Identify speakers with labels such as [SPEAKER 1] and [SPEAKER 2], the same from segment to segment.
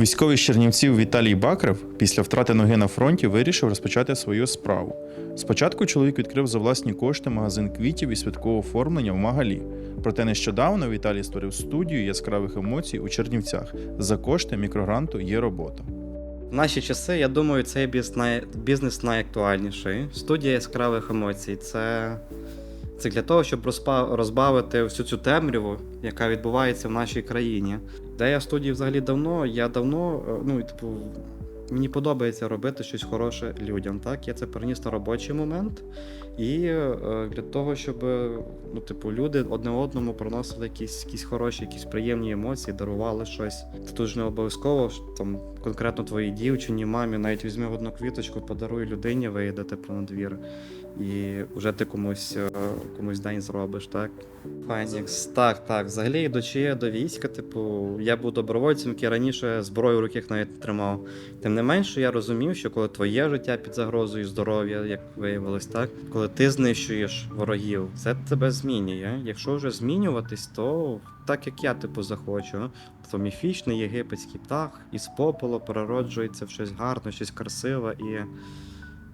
[SPEAKER 1] Військовий з Чернівців Віталій Бакрев після втрати ноги на фронті вирішив розпочати свою справу. Спочатку чоловік відкрив за власні кошти магазин квітів і святкового оформлення в Магалі. Проте нещодавно Віталій створив студію яскравих емоцій у Чернівцях. За кошти мікрогранту є робота.
[SPEAKER 2] В наші часи, я думаю, цей бізнес, найактуальніший. Студія яскравих емоцій. Це, це для того, щоб розбавити всю цю темряву, яка відбувається в нашій країні. Де я в студії взагалі давно, я давно, е, ну, типу, мені подобається робити щось хороше людям. Так? Я це переніс на робочий момент. І е, для того, щоб е, ну, типу, люди одне одному приносили якісь, якісь хороші, якісь приємні емоції, дарували щось. Це дуже не обов'язково там конкретно твоїй дівчині, мамі, навіть візьми одну квіточку, подаруй людині, вийде типу, на двір. І вже ти комусь, е, комусь день зробиш, так? Фенікс. Так, так. Взагалі, йдучи до війська, типу, я був добровольцем, який раніше зброю в руках навіть не тримав. Тим не менше, я розумів, що коли твоє життя під загрозою здоров'я, як виявилось, так, коли ти знищуєш ворогів, це тебе змінює. Якщо вже змінюватись, то так як я типу захочу, то міфічний єгипетський птах із попелу перероджується в щось гарне, щось красиве і.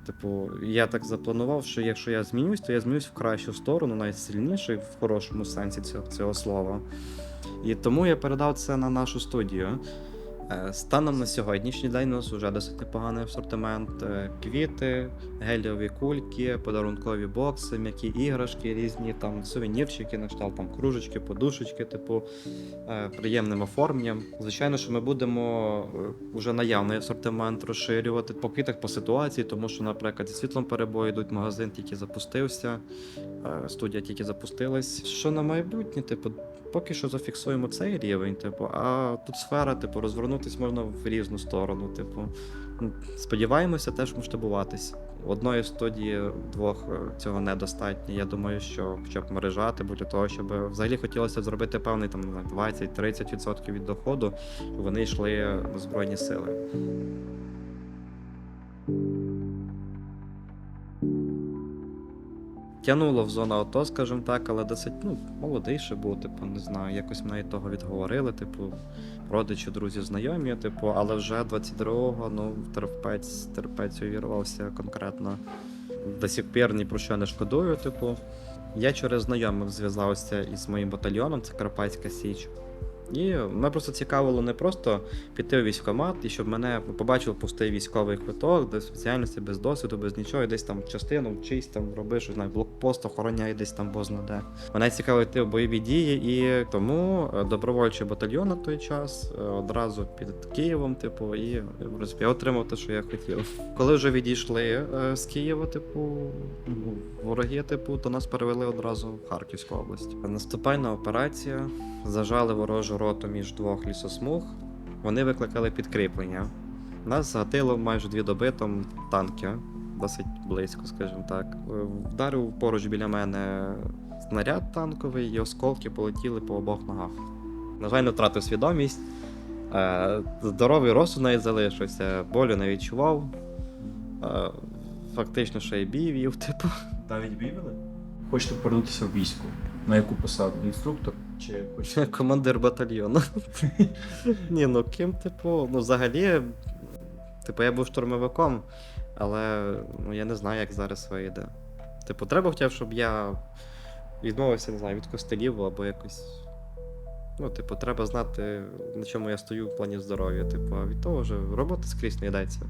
[SPEAKER 2] Типу, я так запланував, що якщо я змінюсь, то я змінюсь в кращу сторону, навіть сильніше, в хорошому сенсі цього, цього слова. І тому я передав це на нашу студію. Е, Станом на сьогоднішній день у нас вже досить непоганий асортимент. Е, Квіти, геліові кульки, подарункові бокси, м'які іграшки різні, там сувенірчики, на кшталт там кружечки, подушечки, типу е, приємним оформленням. Звичайно, що ми будемо вже наявний асортимент розширювати по квітах по ситуації, тому що, наприклад, зі світлом перебої йдуть, магазин тільки запустився, студія тільки запустилась. Що на майбутнє, типу, поки що зафіксуємо цей рівень, типу, а тут сфера, типу, розвернутись можна в різну сторону. Типу, сподіваємося теж масштабуватись. Одної студії двох е, цього недостатньо. Я думаю, що хоча б мережа, типу, для того, щоб взагалі хотілося зробити певний там 20-30% від доходу, вони йшли на збройні сили. Тянуло в зону АТО, скажімо так, але досить ну, молодий ще був, типу, не знаю, якось мене того відговорили, типу, родичі, друзі, знайомі, типу, але вже 22-го, ну, терпець, терпець увірвався конкретно. До сих пір ні про що не шкодую, типу. Я через знайомих зв'язався із моїм батальйоном, це Карпатська Січ. І мене просто цікавило не просто піти у військкомат, і щоб мене побачив пустий військовий квиток, де спеціальності без досвіду, без нічого, і десь там частину вчись, там робиш, щось, знаю, блокпост охороняє десь там бозна де. Мене цікаво йти в бойові дії, і тому е, добровольчий батальйон на той час е, одразу під Києвом, типу, і в принципі, я отримав те, що я хотів. Коли вже відійшли е, з Києва, типу, вороги, типу, то нас перевели одразу в Харківську область. Наступальна операція. Зажали ворожу роту між двох лісосмуг. Вони викликали підкріплення. Нас загатило майже дві доби там танки, досить близько, скажімо так. Е, Вдарив поруч біля мене снаряд танковий, і осколки полетіли по обох ногах. На жаль, не втратив свідомість. Е, Здоровий розсуд навіть залишився, болю не відчував. Е, Фактично ще й бій типу.
[SPEAKER 3] Навіть бівели? Хочете повернутися в військо? На яку посаду? Інструктор? Чи хочете?
[SPEAKER 2] Командир батальйону. Ні, ну ким, типу, ну взагалі, типу, я був штурмовиком, але ну, я не знаю, як зараз вийде. Типу, треба хотів, щоб я відмовився, не знаю, від костелів або якось. Ну, типу, треба знати, на чому я стою в плані здоров'я. Типу, а від того вже робота скрізь не йдеться.